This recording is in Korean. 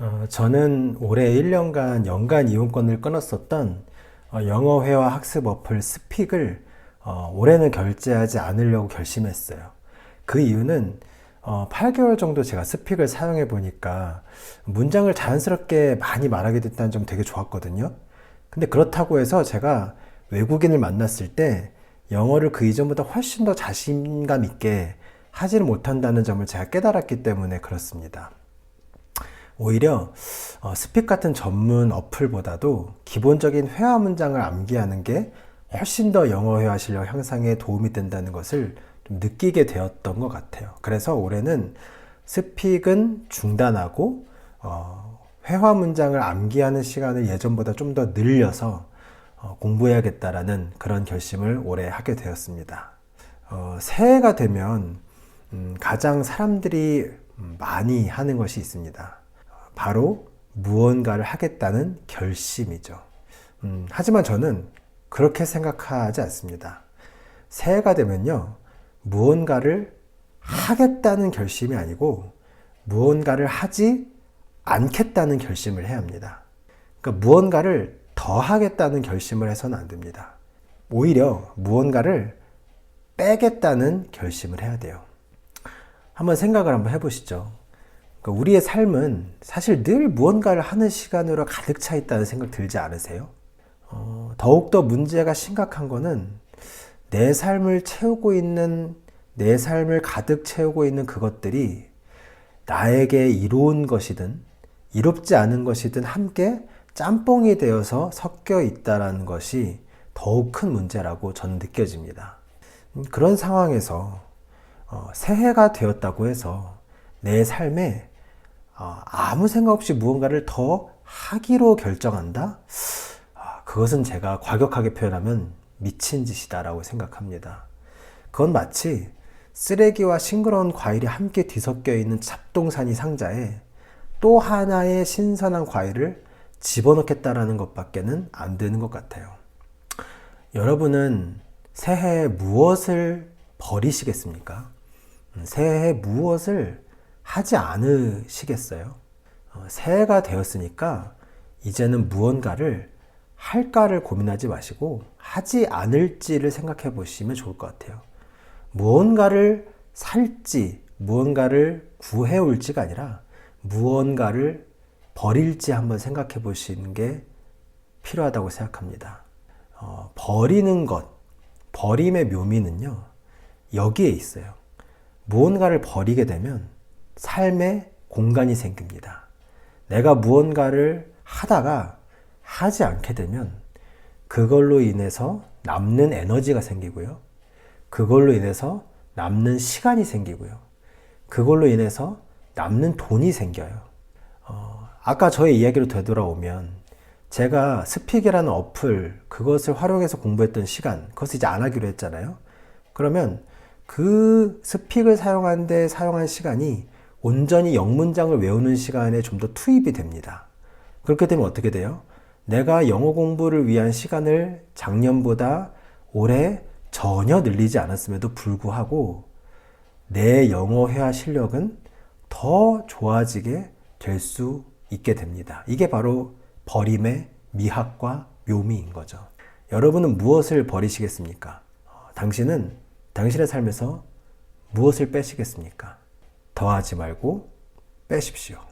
어, 저는 올해 1년간 연간 이용권을 끊었었던 어, 영어 회화 학습 어플 스픽을 어, 올해는 결제하지 않으려고 결심했어요. 그 이유는 어, 8개월 정도 제가 스픽을 사용해 보니까 문장을 자연스럽게 많이 말하게 됐다는 점 되게 좋았거든요. 근데 그렇다고 해서 제가 외국인을 만났을 때 영어를 그 이전보다 훨씬 더 자신감 있게 하지를 못한다는 점을 제가 깨달았기 때문에 그렇습니다. 오히려 어, 스픽 같은 전문 어플보다도 기본적인 회화 문장을 암기하는 게 훨씬 더 영어 회화 실력 향상에 도움이 된다는 것을 좀 느끼게 되었던 것 같아요. 그래서 올해는 스픽은 중단하고 어, 회화 문장을 암기하는 시간을 예전보다 좀 더 늘려서 어, 공부해야겠다라는 그런 결심을 올해 하게 되었습니다. 어, 새해가 되면 음, 가장 사람들이 음, 많이 하는 것이 있습니다. 바로 무언가를 하겠다는 결심이죠. 음, 하지만 저는 그렇게 생각하지 않습니다. 새해가 되면요, 무언가를 하겠다는 결심이 아니고 무언가를 하지 않겠다는 결심을 해야 합니다. 그러니까 무언가를 더 하겠다는 결심을 해서는 안 됩니다. 오히려 무언가를 빼겠다는 결심을 해야 돼요. 한번 생각을 한번 해보시죠. 그러니까 우리의 삶은 사실 늘 무언가를 하는 시간으로 가득 차 있다는 생각 들지 않으세요? 어, 더욱더 문제가 심각한 거는 내 삶을 채우고 있는, 내 삶을 가득 채우고 있는 그것들이 나에게 이로운 것이든, 이롭지 않은 것이든 함께 짬뽕이 되어서 섞여 있다라는 것이 더욱 큰 문제라고 저는 느껴집니다. 음, 그런 상황에서 어, 새해가 되었다고 해서 내 삶에 어, 아무 생각 없이 무언가를 더 하기로 결정한다? 아, 그것은 제가 과격하게 표현하면 미친 짓이다라고 생각합니다. 그건 마치 쓰레기와 싱그러운 과일이 함께 뒤섞여 있는 잡동사니 상자에 또 하나의 신선한 과일을 집어넣겠다라는 것밖에는 안 되는 것 같아요. 여러분은 새해에 무엇을 버리시겠습니까? 음, 새해에 무엇을 하지 않으시겠어요? 어, 새해가 되었으니까 이제는 무언가를 할까를 고민하지 마시고 하지 않을지를 생각해 보시면 좋을 것 같아요. 무언가를 살지, 무언가를 구해올지가 아니라 무언가를 버릴지 한번 생각해 보시는 게 필요하다고 생각합니다. 어, 버리는 것, 버림의 묘미는요, 여기에 있어요. 무언가를 버리게 되면 삶에 공간이 생깁니다. 내가 무언가를 하다가 하지 않게 되면 그걸로 인해서 남는 에너지가 생기고요. 그걸로 인해서 남는 시간이 생기고요. 그걸로 인해서 남는 돈이 생겨요. 어, 아까 저의 이야기로 되돌아오면 제가 스픽이라는 어플 그것을 활용해서 공부했던 시간 그것을 이제 안 하기로 했잖아요. 그러면 그 스픽을 사용하는데 사용한 시간이 온전히 영문장을 외우는 시간에 좀 더 투입이 됩니다. 그렇게 되면 어떻게 돼요? 내가 영어 공부를 위한 시간을 작년보다 올해 전혀 늘리지 않았음에도 불구하고 내 영어 회화 실력은 더 좋아지게 될 수 있게 됩니다. 이게 바로 버림의 미학과 묘미인 거죠. 여러분은 무엇을 버리시겠습니까? 어, 당신은 당신의 삶에서 무엇을 빼시겠습니까? 더하지 말고 빼십시오.